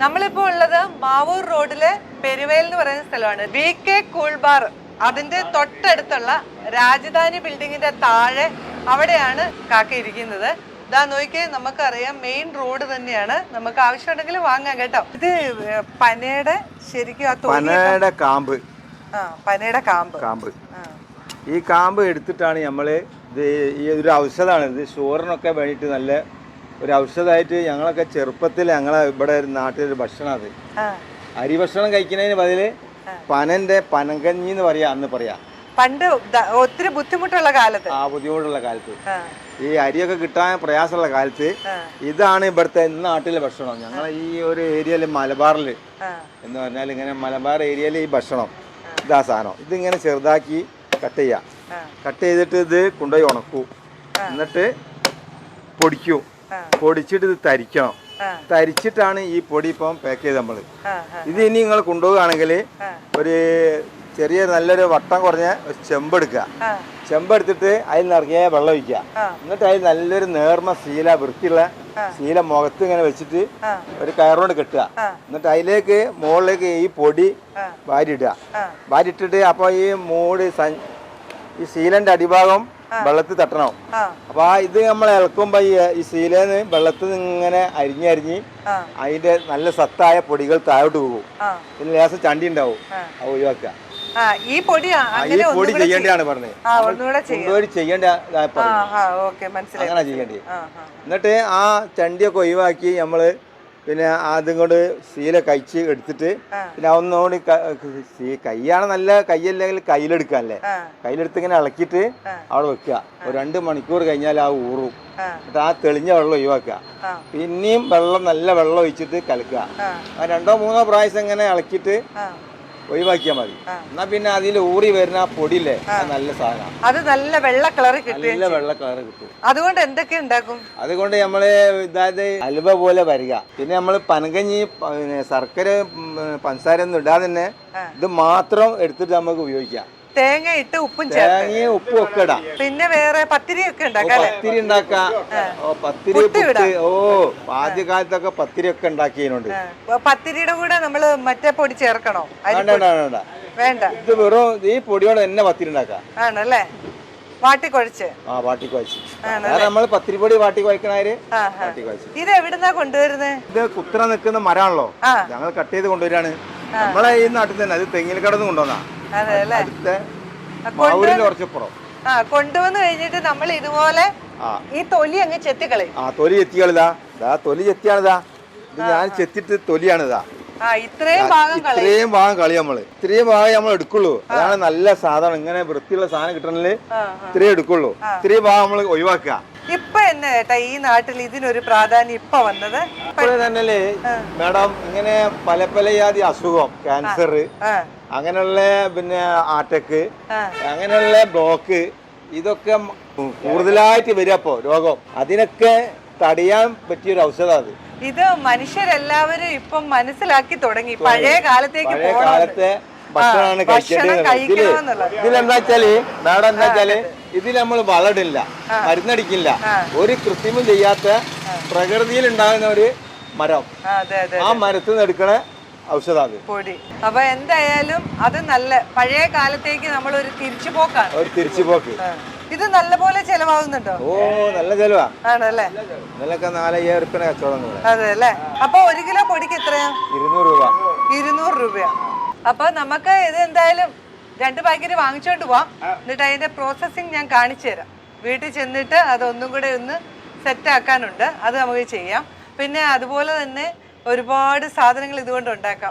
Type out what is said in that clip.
നമ്മളിപ്പോ ഉള്ളത് മാവൂർ റോഡിലെ പെരുവേൽ എന്ന് പറയുന്ന സ്ഥലമാണ്. വി കെ കൂൾ ബാർ അതിന്റെ തൊട്ടടുത്തുള്ള രാജധാനി ബിൽഡിങ്ങിന്റെ താഴെ അവിടെയാണ് കാക്ക ഇരിക്കുന്നത്. ഇതാ നോക്കിയേ നമുക്കറിയാം മെയിൻ റോഡ് തന്നെയാണ്. നമുക്ക് ആവശ്യമുണ്ടെങ്കിൽ വാങ്ങാം കേട്ടോ. ഇത് പനയുടെ ശരിക്കും പനയുടെ കാമ്പ്. ആ പനയുടെ കാമ്പ്. കാമ്പ്. ഈ കാമ്പ് എടുത്തിട്ടാണ് നമ്മൾ ഇത് ഈ ഒരു ഔഷധമാണ്. ഇത് ഷുഗറിനൊക്കെ വേണ്ടിയിട്ട് നല്ല ഒരു ഔഷധമായിട്ട് ഞങ്ങളൊക്കെ ചെറുപ്പത്തിൽ ഞങ്ങളെ ഇവിടെ നാട്ടിലൊരു ഭക്ഷണം അത്. അരി ഭക്ഷണം കഴിക്കുന്നതിന് പതിൽ പനന്റെ പനങ്കഞ്ഞി എന്ന് പറയാ അന്ന് പറയാ. പണ്ട് ഒത്തിരി ബുദ്ധിമുട്ടുള്ള കാലത്ത്. ആ ബുദ്ധിമുട്ടുള്ള കാലത്ത്. ഈ അരിയൊക്കെ കിട്ടാൻ പ്രയാസമുള്ള കാലത്ത് ഇതാണ് ഇവിടുത്തെ നാട്ടിലെ ഭക്ഷണം. ഞങ്ങളെ ഈ ഒരു ഏരിയയിൽ മലബാറിൽ എന്ന് പറഞ്ഞാൽ ഇങ്ങനെ മലബാർ ഏരിയയിൽ ഈ ഭക്ഷണം ഇതാ സാധനം. ഇതിങ്ങനെ ചെറുതാക്കി കട്ട് ചെയ്യാം. കട്ട് ചെയ്തിട്ട് ഇത് കൊണ്ടുപോയി ഉണക്കൂ. എന്നിട്ട് പൊടിക്കും. പൊടിച്ചിട്ട് ഇത് തരിക്കണം. തരിച്ചിട്ടാണ് ഈ പൊടി ഇപ്പം പാക്ക് ചെയ്ത് നമ്മൾ ഇത് ഇനി നിങ്ങൾ കൊണ്ടുപോവുകയാണെങ്കിൽ ഒരു ചെറിയ നല്ലൊരു വട്ടം കുറഞ്ഞ ഒരു ചെമ്പെടുക്കുക ചെമ്പെടുത്തിട്ട് അതിൽ നിറയെ വെള്ളം ഒഴിക്കുക. എന്നിട്ട് അതിൽ നല്ലൊരു നേർമ ശീല വൃത്തിയുള്ള ശീല മുഖത്ത് ഇങ്ങനെ വെച്ചിട്ട് ഒരു കയറുകൊണ്ട് കെട്ടുക. എന്നിട്ട് അതിലേക്ക് മുകളിലേക്ക് ഈ പൊടി. വാരിയിടുക. വാരിയിട്ടിട്ട് അപ്പോൾ ഈ മൂടി ഈ സീലന്റെ അടിഭാഗം വെള്ളത്തിൽ തട്ടണം. അപ്പൊ ആ ഇത് നമ്മൾ ഇളക്കുമ്പോ ഈ സീലേന്ന് വെള്ളത്തിൽ ഇങ്ങനെ അരിഞ്ഞരിഞ്ഞ് അതിന്റെ നല്ല സത്തായ പൊടികൾ താഴോട്ട് പോകും. പിന്നെ ലേസം ചണ്ടി ഉണ്ടാവും. അത് ഒഴിവാക്കുക. ഈ പൊടി ഈ ചെയ്യേണ്ടതാണ് പറഞ്ഞത് കൊണ്ടുപോയി ചെയ്യേണ്ട അങ്ങനെ ചെയ്യേണ്ടത് എന്നിട്ട് ആ ചണ്ടിയൊക്കെ ഒഴിവാക്കി നമ്മൾ പിന്നെ ആദ്യം കൊണ്ട് സീല കഴിച്ച് എടുത്തിട്ട് പിന്നെ ഒന്നുകൂടി കൈയാണ് നല്ല കൈയല്ലെങ്കിൽ കയ്യിലെടുക്കാല്ലേ കയ്യിലെടുത്ത് ഇങ്ങനെ ഇളക്കിയിട്ട് അവിടെ വെക്കുക. ഒരു രണ്ട് മണിക്കൂർ കഴിഞ്ഞാൽ ആ ഊറും. എന്നിട്ട് ആ തെളിഞ്ഞ വെള്ളം ഒഴിവാക്കുക. പിന്നെയും വെള്ളം നല്ല വെള്ളം ഒഴിച്ചിട്ട് കലക്കുക. രണ്ടോ മൂന്നോ പ്രാവശ്യം ഇങ്ങനെ ഇളക്കിയിട്ട് ഒഴിവാക്കിയാൽ മതി. എന്നാ പിന്നെ അതിൽ ഊറി വരുന്ന ആ പൊടിയില്ലേ നല്ല സാധനം. അത് നല്ല വെള്ള കളറിൽ കിട്ടും നല്ല വെള്ള കളർ കിട്ടും. അതുകൊണ്ട് എന്തൊക്കെ ഉണ്ടാക്കും? അതുകൊണ്ട് നമ്മൾ ഇതായത് അലുവ പോലെ വരിക. പിന്നെ നമ്മൾ പനകഞ്ഞി ശർക്കര പഞ്ചസാര ഒന്നും ഇടാതെ തന്നെ ഇത് മാത്രം എടുത്തിട്ട് നമുക്ക് ഉപയോഗിക്കാം. തേങ്ങ ഇട്ട് ഉപ്പും തേങ്ങയും ഉപ്പും ഒക്കെ ഇടാം. പിന്നെ വേറെ പത്തിരി ഒക്കെ ഉണ്ടാക്കാം പത്തിരി ഉണ്ടാക്കാം. ഓ പത്തിരി ഓ ആദ്യകാലത്തൊക്കെ പത്തിരി ഒക്കെ ഉണ്ടാക്കിയതിനുണ്ട് പത്തിരിയുടെ കൂടെ നമ്മൾ മറ്റേ പൊടി ചേർക്കണോ? വേണ്ട ഇത് വെറും ഈ പൊടിയോടെ തന്നെ പത്തിരി ഉണ്ടാക്കാം. ആണല്ലേ? വാട്ടി കുഴച്ച്. ആ വാട്ടി കുഴച്ച്. വേറെ നമ്മൾ പത്തിരിപ്പൊടി വാട്ടി കുഴക്കണാര് ആ ആ. വാട്ടി കുഴച്ച്. ഇത് എവിടുന്നാ കൊണ്ടുവരുന്നത് ഇത് കുത്തറ നിൽക്കുന്ന മരമാണല്ലോ. ഞങ്ങൾ കട്ട് ചെയ്ത് കൊണ്ടുവരാണ് നമ്മളെ ഈ നാട്ടിൽ തന്നെ അത് തെങ്ങിൽ കടന്ന് കൊണ്ടുവന്നാ. അതെ അല്ലേ? കുറച്ചപ്പുറം. ആ കൊണ്ടുവന്ന് കഴിഞ്ഞിട്ട് നമ്മൾ ഇതുപോലെ ഈ തൊലി അങ്ങ് ചെത്തിക്കളി ആ തൊലി ചെത്തിയാളിതാ ദാ തൊലി ചെത്തിയാണിതാ. ഇത് ഞാൻ ചെത്തിട്ട് തൊലിയാണിതാ. ഇത്രയും ഭാഗം കളി നമ്മൾ. ഇത്രയും ഭാഗം നമ്മൾ എടുക്കുള്ളൂ. അതാണ് നല്ല സാധനം. ഇങ്ങനെ വൃത്തിയുള്ള സാധനം ആ, ഇത്രയും എടുക്കുള്ളൂ. ഇത്രയും ഭാഗം നമ്മൾ ഒഴിവാക്കുക. ഇപ്പൊ എന്നെ കേട്ടാ ഈ നാട്ടിൽ ഇതിനൊരു പ്രാധാന്യം ഇപ്പൊ വന്നത്? ഇപ്പോഴേ തന്നെ മാഡം ഇങ്ങനെ പല പല ജാതി അസുഖം ക്യാൻസർ അങ്ങനെയുള്ള പിന്നെ ആറ്റക്ക് അങ്ങനെയുള്ള ബ്ലോക്ക് ഇതൊക്കെ കൂടുതലായിട്ട് വരിക രോഗം. അതിനൊക്കെ തടയാൻ പറ്റിയൊരു ഔഷധം അത്. ഇത് മനുഷ്യരെല്ലാവരും ഇപ്പം മനസ്സിലാക്കി തുടങ്ങി. പഴയ കാലത്തേക്ക് പഴയ കാലത്തെ ഭക്ഷണമാണ് കഴിക്കേണ്ടത്. ഇതിലെന്താ വെച്ചാൽ മാഡം എന്താ വെച്ചാൽ ഇതിൽ നമ്മൾ വളടില്ല. മരുന്നടിക്കില്ല. ഒരു കൃത്രിമം ചെയ്യാത്ത പ്രകൃതിയിൽ ഉണ്ടാകുന്ന ഒരു മരം. ആ മരത്തിൽ നിന്ന് എടുക്കണ ഔഷധം പൊടി. അപ്പൊ എന്തായാലും അത് നല്ല പഴയ കാലത്തേക്ക് നമ്മൾ ഒരു തിരിച്ചുപോക്കാണ്. ഒരു തിരിച്ചുപോക്ക്. പോക്ക് ഇത് നല്ലപോലെ ചെലവാകുന്നുണ്ടോ? ഓ നല്ല ചെലവാ. ആണല്ലേ? ഇന്നലൊക്കെ നാലയ്യായിരം ഉറുപ്പിന് കച്ചവടം അതെ അല്ലേ? അപ്പൊ ഒരു കിലോ പൊടിക്ക് എത്രയാ? ഇരുന്നൂറ് രൂപ. ഇരുന്നൂറ് രൂപയാ. അപ്പൊ നമുക്ക് ഇത് എന്തായാലും രണ്ട് പാക്കറ്റ് വാങ്ങിച്ചോണ്ട് പോവാം. എന്നിട്ട് അതിന്റെ പ്രോസസ്സിങ് ഞാൻ കാണിച്ചു തരാം. വീട്ടിൽ ചെന്നിട്ട് അതൊന്നും കൂടെ ഒന്ന് സെറ്റ് ആക്കാനുണ്ട് അത് നമുക്ക് ചെയ്യാം. പിന്നെ അതുപോലെ തന്നെ ഒരുപാട് സാധനങ്ങൾ ഇതുകൊണ്ട് ഉണ്ടാക്കാം.